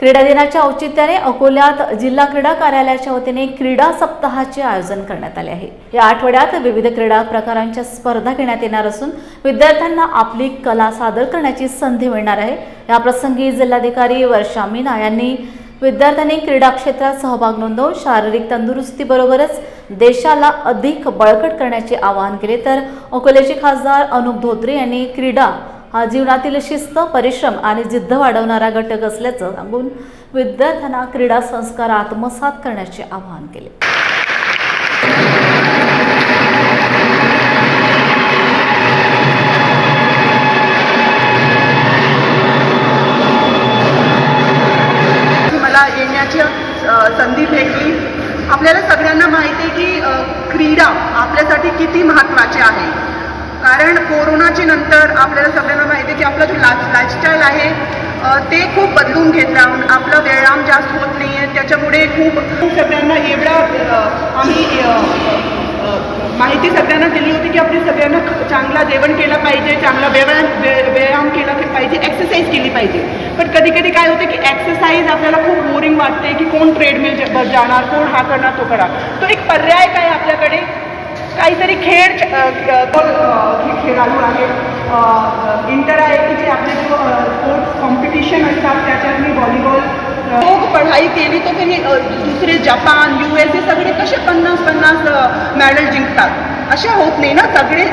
क्रीडा दिनाच्या औचित्याने अकोल्यात जिल्हा क्रीडा कार्यालयाच्या वतीने क्रीडा सप्ताहाचे आयोजन करण्यात आले आहे. या आठवड्यात विविध क्रीडा प्रकारांच्या स्पर्धा घेण्यात येणार असून विद्यार्थ्यांना आपली कला सादर करण्याची संधी मिळणार आहे. या प्रसंगी जिल्हाधिकारी वर्षा मीना यांनी विद्यार्थ्यांनी क्रीडा क्षेत्रात सहभाग नोंदवून शारीरिक तंदुरुस्तीबरोबरच देशाला अधिक बळकट करण्याचे आवाहन केले. तर अकोल्याचे खासदार अनुप धोत्रे यांनी क्रीडा हा जीवनातील शिस्त परिश्रम आणि जिद्द वाढवणारा घटक असल्याचं सांगून विद्यार्थ्यांना क्रीडा संस्कार आत्मसात करण्याचे आवाहन केले. मला येण्याची संधी भेटली. आपल्याला सगळ्यांना माहिती आहे की क्रीडा आपल्यासाठी किती महत्त्वाची आहे. कारण कोरोनाच्या नंतर आपल्याला लाईफस्टाईल आहे ते खूप बदलून घेत राहून आपला व्यायाम जास्त होत नाही आहे त्याच्यामुळे खूप सगळ्यांना एवढा आम्ही माहिती सगळ्यांना दिली होती की आपण सगळ्यांना चांगला जेवण केलं पाहिजे चांगला व्यायाम व्यायाम केला पाहिजे एक्सरसाइज केली पाहिजे. पण कधी कधी काय होतं की एक्सरसाइज आपल्याला खूप बोरिंग वाटते की कोण ट्रेडमिल जाणार कोण हा करणार तो करा तो एक पर्याय काय आपल्याकडे? काहीतरी खेळ खेळाडू आहे. इंटर आहे की जे आपले जो स्पोर्ट्स कॉम्पिटिशन असतात त्याच्यात मी व्हॉलीबॉल खूप पढाई केली तर त्यांनी दुसरे जपान यू एस हे सगळे कसे पन्नास पन्नास मेडल जिंकतात? असे होत नाही ना? सगळे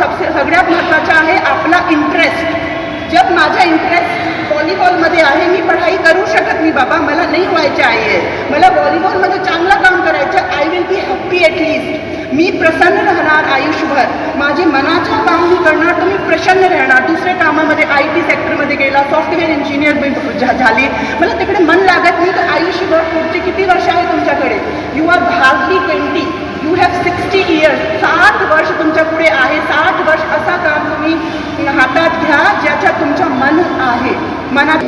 सबसे सगळ्यात महत्त्वाचं आहे आपला इंटरेस्ट जब माझा इंटरेस्ट व्हॉलीबॉलमध्ये आहे मी पढाई करू शकत नाही बाबा. मला नाही व्हायचे आहे. मला व्हॉलीबॉलमध्ये चांगलं काम करायचं I will be happy at least मी प्रसन्न राहणार आयुष्यभर. माझे मनाच्या काम मी करणार तर मी प्रसन्न राहणार. दुसऱ्या कामामध्ये आय टी सेक्टरमध्ये गेला सॉफ्टवेअर इंजिनियर मी झाली. मला तिकडे मन लागत नाही तर आयुष्यभर पुढचे किती वर्ष आहे तुमच्याकडे? You are hardly twenty you have sixty years साठ वर्ष तुमच्यापुढे आहे. साठ वर्ष असा काम तुम्ही हातात घ्या ज्याच्या तुमच्या मन आहे. मनात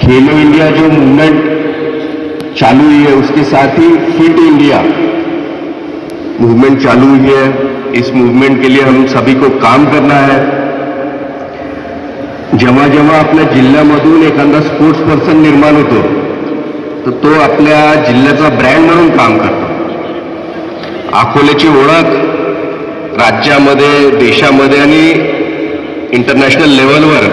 खेलो इंडिया जो मूवमेंट चालू हुई है उसके साथ ही फिट इंडिया मूवमेंट चालू हुई है। इस मूवमेंट के लिए हम सभी को काम करना है। जेव्हा जेव्हा आपल्या जिल्ह्यामधून एखादा स्पोर्ट्स पर्सन निर्माण होतो। तर तो आपल्या जिल्ह्याचा ब्रँड म्हणून काम करतो। अकोल्याची ओळख राज्यामध्ये देशामध्ये आणि इंटरनॅशनल लेवलवर